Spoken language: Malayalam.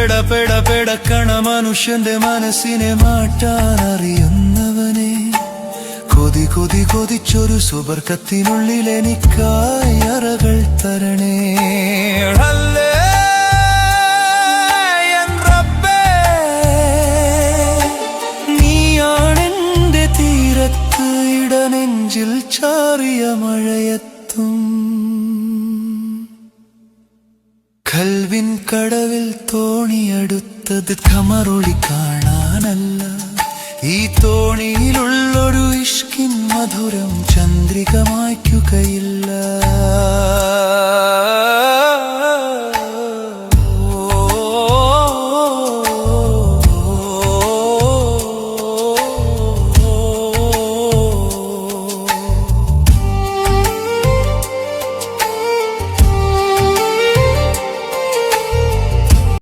പെട പെട പെടക്കണ മനുഷ്യന്റെ മനസ്സിനെ മാറ്റാൻ അറിയുന്നവനെ കൊതി കൊതി കൊതിച്ചൊരു സുബർക്കത്തിനുള്ളിൽ എനിക്കായി അറകൾ തരണേ. ഇടനെഞ്ചിൽ ചാറിയ മഴയത്തും. കൽവിൻ കടവിൽ തോണിയെടുത്തത് കമറൊളി കാണാനല്ല. ഈ തോണിയിലുള്ളൊരു ഇഷ്കിൻ മധുരം ചന്ദ്രിക മായ്ക്കുകയില്ല